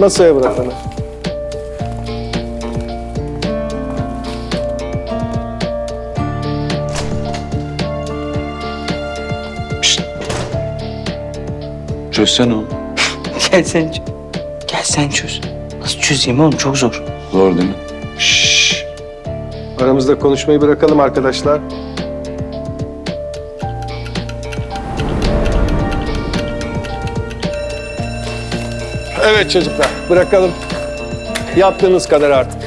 Masaya bırakalım. Çözsene oğlum. Gel sen çöz. Gel sen çöz. Nasıl çözeyim oğlum çok zor. Zor değil mi? Şşş. Aramızda konuşmayı bırakalım arkadaşlar. Evet çocuklar, bırakalım. Yaptığınız kadar artık.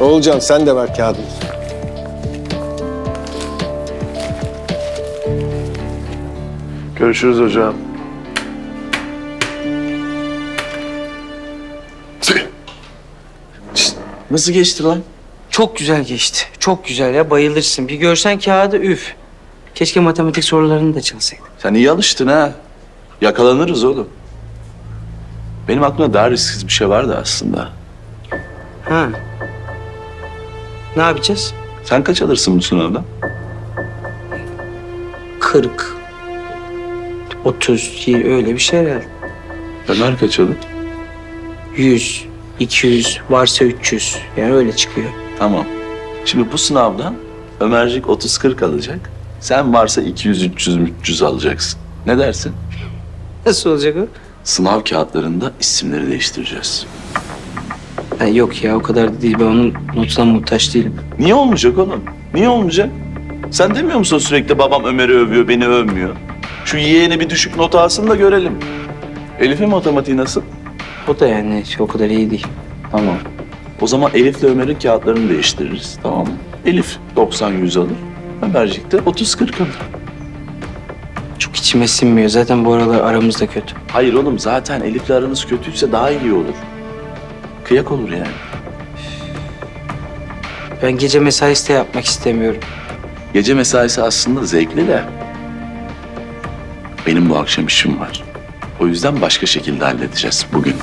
Oğulcan sen de ver kağıdını. Görüşürüz hocam. Nasıl geçti lan? Çok güzel geçti. Çok güzel ya bayılırsın. Bir görsen kağıdı üf. Keşke matematik sorularını da çalsaydık. Sen iyi alıştın ha. Yakalanırız oğlum. Benim aklımda daha risksiz bir şey vardı aslında. Ha. Ne yapacağız? Sen kaç alırsın bu sınavda? 40, 30, öyle bir şey herhalde. Ömer kaç alır? 100, 200, varsa 300. Yani öyle çıkıyor. Tamam. Şimdi bu sınavdan Ömercik 30-40 alacak. Sen varsa 200-300 300 alacaksın. Ne dersin? Nasıl olacak o? Sınav kağıtlarında isimleri değiştireceğiz. Ha, yok ya o kadar da değil. Ben onun notuna muhtaç değilim. Niye olmayacak oğlum? Niye olmayacak? Sen demiyor musun sürekli babam Ömer'i övüyor, beni övmüyor? Şu yeğeni bir düşük not alsın da görelim. Elif'in matematiği nasıl? O da yani o kadar iyi değil. Tamam. O zaman Elif'le Ömer'in kağıtlarını değiştiririz. Tamam mı? Elif 90-100 alır. Ömercik de 30-40 alır. Çok içime sinmiyor. Zaten bu aralar aramız da kötü. Hayır oğlum zaten Elif'le aranız kötüyse daha iyi olur. Kıyak olur yani. Ben gece mesaisi de yapmak istemiyorum. Gece mesaisi aslında zevkli de. Benim bu akşam işim var. O yüzden başka şekilde halledeceğiz bugün.